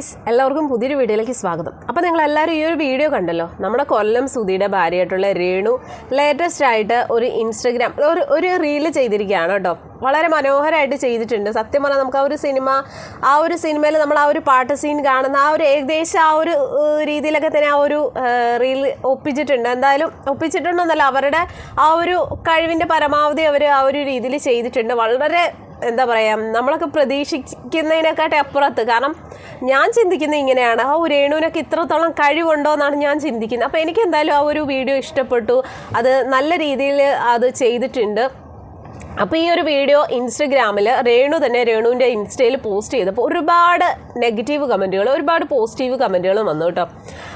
Guys എല്ലാവർക്കും പുതിയൊരു വീഡിയോയിലേക്ക് സ്വാഗതം. അപ്പോൾ നിങ്ങൾ എല്ലാവരും ഈ ഒരു വീഡിയോ കണ്ടല്ലോ? നമ്മുടെ കൊല്ലം സുധിയുടെ ഭാര്യയായിട്ടുള്ള രേണു ലേറ്റസ്റ്റ് ആയിട്ട് ഒരു ഇൻസ്റ്റഗ്രാം ഒരു ഒരു റീൽ ചെയ്തിരിക്കുകയാണ് കേട്ടോ. വളരെ മനോഹരമായിട്ട് ചെയ്തിട്ടുണ്ട്. സത്യം പറഞ്ഞാൽ നമുക്ക് ആ ഒരു സിനിമ ആ ഒരു സിനിമയിൽ നമ്മൾ ആ ഒരു പാട്ട് സീൻ കാണുന്ന ആ ഒരു ഏകദേശം ആ ഒരു രീതിയിലൊക്കെ തന്നെ ആ ഒരു റീൽ ഒപ്പിച്ചിട്ടുണ്ട്. എന്തായാലും ഒപ്പിച്ചിട്ടുണ്ടെന്നല്ല അവരുടെ ആ ഒരു കഴിവിന്റെ പരമാവധി അവർ ആ ഒരു രീതിയിൽ ചെയ്തിട്ടുണ്ട്. വളരെ എന്താ പറയുക നമ്മളൊക്കെ പ്രതീക്ഷിക്കുന്നതിനെക്കാട്ടി അപ്പുറത്ത്. കാരണം ഞാൻ ചിന്തിക്കുന്നത് ഇങ്ങനെയാണ്. ആ ഒരു രേണുവിനൊക്കെ ഇത്രത്തോളം കഴിവുണ്ടോ എന്നാണ് ഞാൻ ചിന്തിക്കുന്നത്. അപ്പോൾ എനിക്ക് എന്തായാലും ആ ഒരു വീഡിയോ ഇഷ്ടപ്പെട്ടു. അത് നല്ല രീതിയിൽ അത് ചെയ്തിട്ടുണ്ട്. അപ്പോൾ ഈ ഒരു വീഡിയോ ഇൻസ്റ്റഗ്രാമിൽ രേണു തന്നെ രേണുവിന്റെ ഇൻസ്റ്റയിൽ പോസ്റ്റ് ചെയ്തപ്പോൾ ഒരുപാട് നെഗറ്റീവ് കമന്റുകൾ ഒരുപാട് പോസിറ്റീവ് കമന്റുകളും വന്നു കേട്ടോ.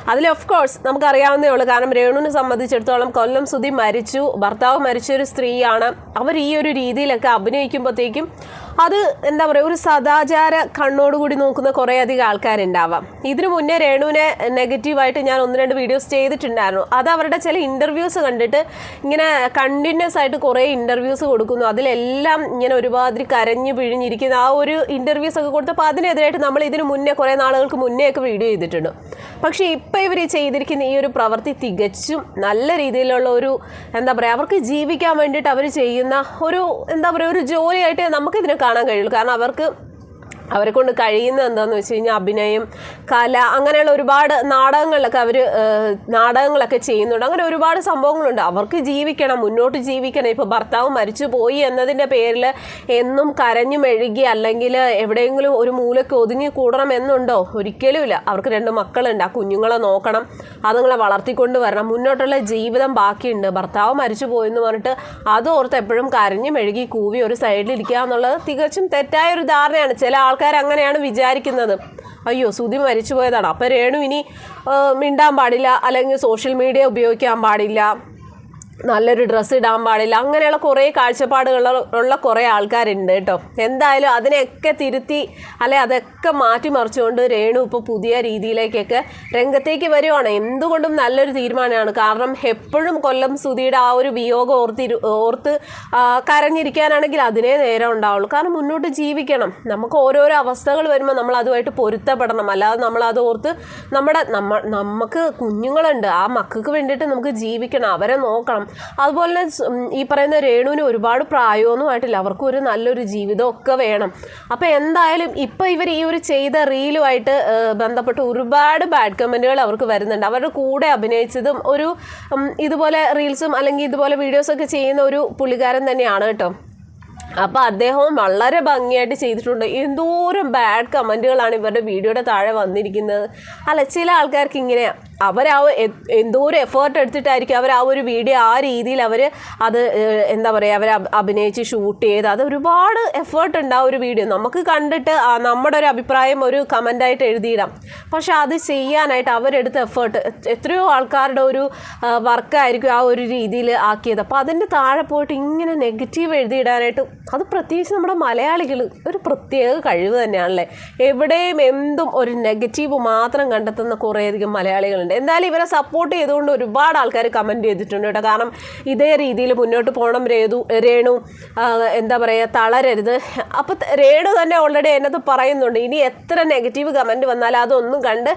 അതിൽ ഓഫ് കോഴ്സ് നമുക്കറിയാവുന്നേ ഉള്ളൂ. കാരണം രേണുവിനെ സംബന്ധിച്ചിടത്തോളം കൊല്ലം സുധി മരിച്ചു ഭർത്താവ് മരിച്ച ഒരു സ്ത്രീയാണ്. അവർ ഈ ഒരു രീതിയിലൊക്കെ അഭിനയിക്കുമ്പോഴത്തേക്കും അത് എന്താ പറയുക ഒരു സദാചാര കണ്ണോടുകൂടി നോക്കുന്ന കുറേ അധികം ആൾക്കാരുണ്ടാവാം. ഇതിനു മുന്നേ രേണുവിനെ നെഗറ്റീവായിട്ട് ഞാൻ ഒന്ന് രണ്ട് വീഡിയോസ് ചെയ്തിട്ടുണ്ടായിരുന്നു. അത് അവരുടെ ചില ഇന്റർവ്യൂസ് കണ്ടിട്ട് ഇങ്ങനെ കണ്ടിന്യൂസ് ആയിട്ട് കുറേ ഇന്റർവ്യൂസ് കൊടുക്കുന്നു. അതിലെല്ലാം ഇങ്ങനെ ഒരുമാതിരി കരഞ്ഞു പിഴിഞ്ഞിരിക്കുന്ന ആ ഒരു ഇന്റർവ്യൂസ് ഒക്കെ കൊടുത്തപ്പോൾ അതിനെതിരായിട്ട് നമ്മൾ ഇതിനു മുന്നേ കുറേ നാളുകൾക്ക് മുന്നേ ഒക്കെ വീഡിയോ ചെയ്തിട്ടുണ്ട്. പക്ഷേ ഇപ്പോൾ ഇവർ ചെയ്തിരിക്കുന്ന ഈ ഒരു പ്രവൃത്തി തികച്ചും നല്ല രീതിയിലുള്ള ഒരു എന്താ പറയുക അവർക്ക് ജീവിക്കാൻ വേണ്ടിയിട്ട് അവർ ചെയ്യുന്ന ഒരു എന്താ പറയുക ഒരു ജോലിയായിട്ട് നമുക്കിതിനെ കാണാൻ കഴിയുള്ളൂ. കാരണം അവർക്ക് അവരെ കൊണ്ട് കഴിയുന്ന എന്താണെന്ന് വെച്ച് കഴിഞ്ഞാൽ അഭിനയം കല അങ്ങനെയുള്ള ഒരുപാട് നാടകങ്ങളിലൊക്കെ അവർ നാടകങ്ങളൊക്കെ ചെയ്യുന്നുണ്ട്. അങ്ങനെ ഒരുപാട് സംഭവങ്ങളുണ്ട്. അവർക്ക് ജീവിക്കണം മുന്നോട്ട് ജീവിക്കണം. ഇപ്പോൾ ഭർത്താവ് മരിച്ചു പോയി എന്നതിന്റെ പേരിൽ എന്നും കരഞ്ഞു മെഴുകി അല്ലെങ്കിൽ എവിടെയെങ്കിലും ഒരു മൂലയ്ക്ക് ഒതുങ്ങി കൂടണം എന്നുണ്ടോ? ഒരിക്കലുമില്ല. അവർക്ക് രണ്ട് മക്കളുണ്ട്. ആ കുഞ്ഞുങ്ങളെ നോക്കണം. അതുങ്ങളെ വളർത്തിക്കൊണ്ട് വരണം. മുന്നോട്ടുള്ള ജീവിതം ബാക്കിയുണ്ട്. ഭർത്താവ് മരിച്ചു പോയെന്ന് പറഞ്ഞിട്ട് അത് ഓർത്ത് എപ്പോഴും കരഞ്ഞു മെഴുകി കൂവി ഒരു സൈഡിലിരിക്കുക എന്നുള്ളത് തികച്ചും തെറ്റായ ഒരു ധാരണയാണ്. ചില ആൾക്കാർ അങ്ങനെയാണ് വിചാരിക്കുന്നത്. അയ്യോ സുധി മരിച്ചു പോയതാണ് അപ്പം രേണു ഇനി മിണ്ടാൻ പാടില്ല. അല്ലെങ്കിൽ സോഷ്യൽ മീഡിയ ഉപയോഗിക്കാൻ പാടില്ല. നല്ലൊരു ഡ്രസ്സ് ഇടാൻ പാടില്ല. അങ്ങനെയുള്ള കുറേ കാഴ്ചപ്പാടുകൾ ഉള്ള കുറേ ആൾക്കാരുണ്ട് കേട്ടോ. എന്തായാലും അതിനെയൊക്കെ തിരുത്തി അല്ലെ അതൊക്കെ മാറ്റിമറിച്ചുകൊണ്ട് രേണു ഇപ്പോൾ പുതിയ രീതിയിലേക്കൊക്കെ രംഗത്തേക്ക് വരുവാണ്. എന്തുകൊണ്ടും നല്ലൊരു തീരുമാനമാണ്. കാരണം എപ്പോഴും കൊല്ലം സുധിയുടെ ആ ഒരു വിയോഗം ഓർത്തിരു ഓർത്ത് കരഞ്ഞിരിക്കാനാണെങ്കിൽ അതിനേ നേരം ഉണ്ടാവുള്ളൂ. കാരണം മുന്നോട്ട് ജീവിക്കണം. നമുക്ക് ഓരോരോ അവസ്ഥകൾ വരുമ്പോൾ നമ്മൾ അതുമായിട്ട് പൊരുത്തപ്പെടണം. അല്ലാതെ നമ്മൾ അത് ഓർത്ത് നമ്മുടെ നമ്മ നമുക്ക് കുഞ്ഞുങ്ങളുണ്ട്. ആ മക്കൾക്ക് വേണ്ടിയിട്ട് നമുക്ക് ജീവിക്കണം. അവരെ നോക്കണം. അതുപോലെ ഈ പറയുന്ന രേണുവിന് ഒരുപാട് പ്രായമൊന്നും ആയിട്ടില്ല. അവർക്ക് ഒരു നല്ലൊരു ജീവിതം ഒക്കെ വേണം. അപ്പോൾ എന്തായാലും ഇപ്പോൾ ഇവർ ഈ ഒരു ചെയ്ത റീലുമായിട്ട് ബന്ധപ്പെട്ട് ഒരുപാട് ബാഡ് കമന്റുകൾ അവർക്ക് വരുന്നുണ്ട്. അവരുടെ കൂടെ അഭിനയിച്ചതും ഒരു ഇതുപോലെ റീൽസും അല്ലെങ്കിൽ ഇതുപോലെ വീഡിയോസൊക്കെ ചെയ്യുന്ന ഒരു പുള്ളിക്കാരൻ തന്നെയാണ് കേട്ടോ. അപ്പോൾ അദ്ദേഹവും വളരെ ഭംഗിയായിട്ട് ചെയ്തിട്ടുണ്ട്. എന്തോരം ബാഡ് കമന്റുകളാണ് ഇവരുടെ വീഡിയോയുടെ താഴെ വന്നിരിക്കുന്നത്. അല്ല ചില ആൾക്കാർക്ക് ഇങ്ങനെ അവർ ആ എ- എന്തോരം എഫേർട്ട് എടുത്തിട്ടായിരിക്കും അവർ ആ ഒരു വീഡിയോ ആ രീതിയിൽ അവർ അത് എന്താ പറയുക അവർ അഭിനയിച്ച് ഷൂട്ട് ചെയ്ത് അത് ഒരുപാട് എഫേർട്ട് ഉണ്ട് ഒരു വീഡിയോ നമുക്ക് കണ്ടിട്ട് നമ്മുടെ ഒരു അഭിപ്രായം ഒരു കമന്റായിട്ട് എഴുതിയിടാം. പക്ഷെ അത് ചെയ്യാനായിട്ട് അവരെടുത്ത എഫേർട്ട് എത്രയോ ആൾക്കാരുടെ ഒരു വർക്കായിരിക്കും ആ ഒരു രീതിയിൽ ആക്കിയത്. അപ്പോൾ അതിന്റെ താഴെ പോയിട്ട് ഇങ്ങനെ നെഗറ്റീവ് എഴുതിയിടാനായിട്ട് അത് പ്രത്യേകിച്ച് നമ്മുടെ മലയാളികൾ ഒരു പ്രത്യേക കഴിവ് തന്നെയാണല്ലേ? എവിടെയും എന്തും ഒരു നെഗറ്റീവ് മാത്രം കണ്ടെത്തുന്ന കുറേയധികം മലയാളികളുണ്ട് എന്തായാലും ഇവരെ സപ്പോർട്ട് ചെയ്തുകൊണ്ട് ഒരുപാട് ആൾക്കാർ കമന്റ് ചെയ്തിട്ടുണ്ട് കേട്ടോ. കാരണം ഇതേ രീതിയിൽ മുന്നോട്ട് പോകണം രേതു രേണു എന്താ പറയുക തളരരുത്. അപ്പോൾ രേണു തന്നെ ഓൾറെഡി എന്നത് പറയുന്നുണ്ട്. ഇനി എത്ര നെഗറ്റീവ് കമന്റ് വന്നാലും അതൊന്നും കണ്ട്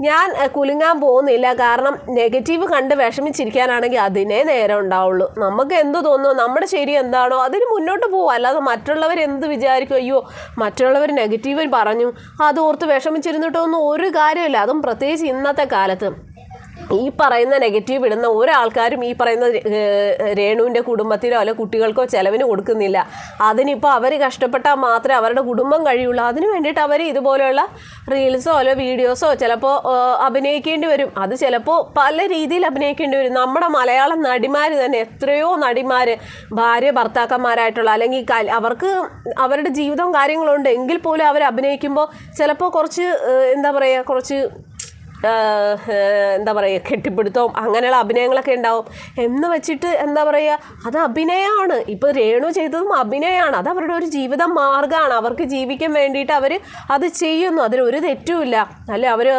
ഞാൻ കുലുങ്ങാൻ പോകുന്നില്ല. കാരണം നെഗറ്റീവ് കണ്ട് വിഷമിച്ചിരിക്കാനാണെങ്കിൽ അതിനേ നേരം ഉണ്ടാവുള്ളൂ. നമുക്ക് എന്ത് തോന്നുന്നു? നമ്മുടെ ശരി എന്താണോ? അതിന് മുന്നോട്ട് പോകും അല്ലാതെ മറ്റുള്ളവർ എന്ത് വിചാരിക്കും? അയ്യോ മറ്റുള്ളവർ നെഗറ്റീവ് പറഞ്ഞു അത് ഓർത്ത് വിഷമിച്ചിരുന്നിട്ടൊന്നും ഒരു കാര്യമില്ല. അതും പ്രത്യേകിച്ച് ഇന്നത്തെ കാലത്ത്. ഈ പറയുന്ന നെഗറ്റീവ് ഇടുന്ന ഒരാൾക്കാരും ഈ പറയുന്ന രേണുവിന്റെ കുടുംബത്തിനോ അല്ലെ കുട്ടികൾക്കോ ചിലവിന് കൊടുക്കുന്നില്ല. അതിനിപ്പോൾ അവർ കഷ്ടപ്പെട്ടാൽ മാത്രമേ അവരുടെ കുടുംബം കഴിയുള്ളൂ. അതിന് വേണ്ടിയിട്ട് അവർ ഇതുപോലെയുള്ള റീൽസോ അല്ലെ വീഡിയോസോ ചിലപ്പോൾ അഭിനയിക്കേണ്ടി വരും. അത് ചിലപ്പോൾ പല രീതിയിൽ അഭിനയിക്കേണ്ടി വരും. നമ്മുടെ മലയാളം നടിമാർ തന്നെ എത്രയോ നടിമാർ ഭാര്യ ഭർത്താക്കന്മാരായിട്ടുള്ള അല്ലെങ്കിൽ അവർക്ക് അവരുടെ ജീവിതവും കാര്യങ്ങളുണ്ട് എങ്കിൽ പോലും അവർ അഭിനയിക്കുമ്പോൾ ചിലപ്പോൾ കുറച്ച് എന്താ പറയുക കുറച്ച് എന്താ പറയുക കെട്ടിപ്പിടുത്തവും അങ്ങനെയുള്ള അഭിനയങ്ങളൊക്കെ ഉണ്ടാവും. എന്ന് വെച്ചിട്ട് എന്താ പറയുക അത് അഭിനയമാണ്. ഇപ്പോൾ രേണു ചെയ്തതും അഭിനയമാണ്. അത് അവരുടെ ഒരു ജീവിത മാർഗമാണ്. അവർക്ക് ജീവിക്കാൻ വേണ്ടിയിട്ട് അവർ അത് ചെയ്യുന്നു. അതിലൊരു തെറ്റുമില്ല. അല്ലെ അവർ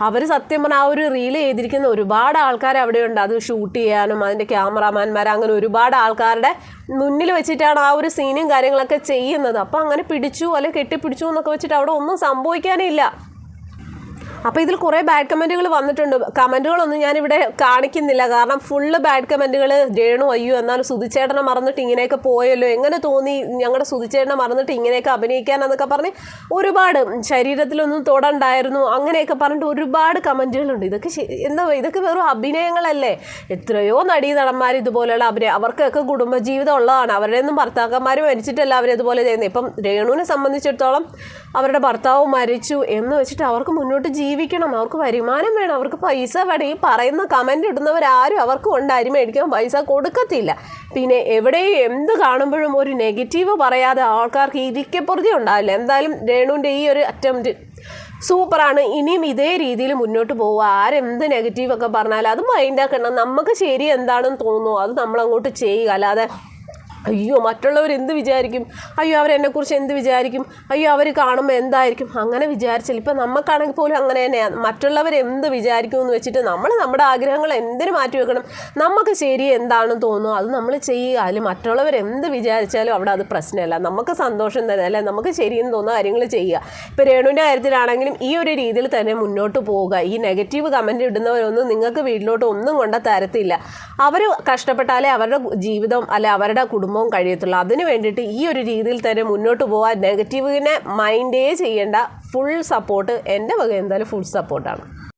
അവർ സത്യം പറഞ്ഞാൽ ആ ഒരു റീൽ ചെയ്തിരിക്കുന്ന ഒരുപാട് ആൾക്കാർ അവിടെയുണ്ട്. അത് ഷൂട്ട് ചെയ്യാനും അതിന്റെ ക്യാമറാമാൻമാർ അങ്ങനെ ഒരുപാട് ആൾക്കാരുടെ മുന്നിൽ വെച്ചിട്ടാണ് ആ ഒരു സീനും കാര്യങ്ങളൊക്കെ ചെയ്യുന്നത്. അപ്പോൾ അങ്ങനെ പിടിച്ചു അല്ലെങ്കിൽ കെട്ടിപ്പിടിച്ചു എന്നൊക്കെ വെച്ചിട്ട് അവിടെ ഒന്നും സംഭവിക്കാനില്ല. അപ്പോൾ ഇതിൽ കുറേ ബാഡ് കമന്റുകൾ വന്നിട്ടുണ്ട്. കമന്റുകളൊന്നും ഞാനിവിടെ കാണിക്കുന്നില്ല. കാരണം ഫുള്ള് ബാഡ് കമന്റുകൾ രേണു അയ്യോ എന്നാലും സുതിച്ചേട്ടനെ മറന്നിട്ട് ഇങ്ങനെയൊക്കെ പോയല്ലോ. എങ്ങനെ തോന്നി ഞങ്ങളുടെ സുതിച്ചേട്ടനെ മറന്നിട്ട് ഇങ്ങനെയൊക്കെ അഭിനയിക്കാൻ എന്നൊക്കെ പറഞ്ഞ് ഒരുപാട് ശരീരത്തിലൊന്നും തൊടണ്ടായിരുന്നു. അങ്ങനെയൊക്കെ പറഞ്ഞിട്ട് ഒരുപാട് കമന്റുകളുണ്ട് ഇതൊക്കെ എന്താ ഇതൊക്കെ വെറും അഭിനയങ്ങളല്ലേ? എത്രയോ നടീ നടന്മാർ ഇതുപോലെയുള്ള അഭിനയം അവർക്കൊക്കെ കുടുംബജീവിതം ഉള്ളതാണ്. അവരുടെ ഒന്നും ഭർത്താക്കന്മാർ മരിച്ചിട്ടല്ല അവരിതുപോലെ ചെയ്യുന്നത്. ഇപ്പം രേണുവിനെ സംബന്ധിച്ചിടത്തോളം അവരുടെ ഭർത്താവ് മരിച്ചു എന്ന് വെച്ചിട്ട് അവർക്ക് മുന്നോട്ട് ജീവിക്കണം. അവർക്ക് വരുമാനം വേണം. അവർക്ക് പൈസ വേണം. ഈ പറയുന്ന കമന്റ് ഇടുന്നവരാരും അവർക്ക് കൊണ്ട് അരി മേടിക്കാൻ പൈസ കൊടുക്കത്തില്ല. പിന്നെ എവിടെയും എന്ത് കാണുമ്പോഴും ഒരു നെഗറ്റീവ് പറയാതെ ആൾക്കാർക്ക് ഇരിക്കപ്പുറതി ഉണ്ടാവില്ല. എന്തായാലും രേണുവിന്റെ ഈ ഒരു അറ്റംപ്റ്റ് സൂപ്പറാണ് ഇനിയും ഇതേ രീതിയിൽ മുന്നോട്ട് പോവുക. ആരെന്ത് നെഗറ്റീവൊക്കെ പറഞ്ഞാലും അത് മൈൻഡാക്കണം നമുക്ക് ശരി എന്താണെന്ന് തോന്നുന്നു. അത് നമ്മളങ്ങോട്ട് ചെയ്യുക. അല്ലാതെ അയ്യോ മറ്റുള്ളവർ എന്ത് വിചാരിക്കും? അയ്യോ അവരെന്നെക്കുറിച്ച് എന്ത് വിചാരിക്കും? അയ്യോ അവർ കാണുമ്പോൾ എന്തായിരിക്കും? അങ്ങനെ വിചാരിച്ചില്ല. ഇപ്പം നമുക്കാണെങ്കിൽ പോലും അങ്ങനെ തന്നെയാണ് മറ്റുള്ളവർ എന്ത് വിചാരിക്കും എന്ന് വെച്ചിട്ട് നമ്മൾ നമ്മുടെ ആഗ്രഹങ്ങൾ എന്തിനു മാറ്റി വെക്കണം? നമുക്ക് ശരി എന്താണെന്ന് തോന്നുന്നു അത് നമ്മൾ ചെയ്യുക. അതിൽ മറ്റുള്ളവർ എന്ത് വിചാരിച്ചാലും അവിടെ അത് പ്രശ്നമല്ല. നമുക്ക് സന്തോഷം തന്നെ അല്ലെ? നമുക്ക് ശരിയെന്ന് തോന്നുന്ന കാര്യങ്ങൾ ചെയ്യുക. ഇപ്പോൾ രേണുവിന്റെ കാര്യത്തിലാണെങ്കിലും ഈ ഒരു രീതിയിൽ തന്നെ മുന്നോട്ട് പോവുക. ഈ നെഗറ്റീവ് കമന്റ് ഇടുന്നവരൊന്നും നിങ്ങൾക്ക് വീട്ടിലോട്ട് ഒന്നും കൊണ്ട തരത്തില്ല. അവർ കഷ്ടപ്പെട്ടാലേ അവരുടെ ജീവിതം അല്ലെ അവരുടെ കുടുംബവും കഴിയത്തുള്ളൂ. അതിന് വേണ്ടിയിട്ട് ഈ ഒരു രീതിയിൽ തന്നെ മുന്നോട്ട് പോകാൻ നെഗറ്റീവിനെ മൈൻഡേ ചെയ്യേണ്ട ഫുൾ സപ്പോർട്ട് എന്റെ വക എന്തായാലും ഫുൾ സപ്പോർട്ടാണ്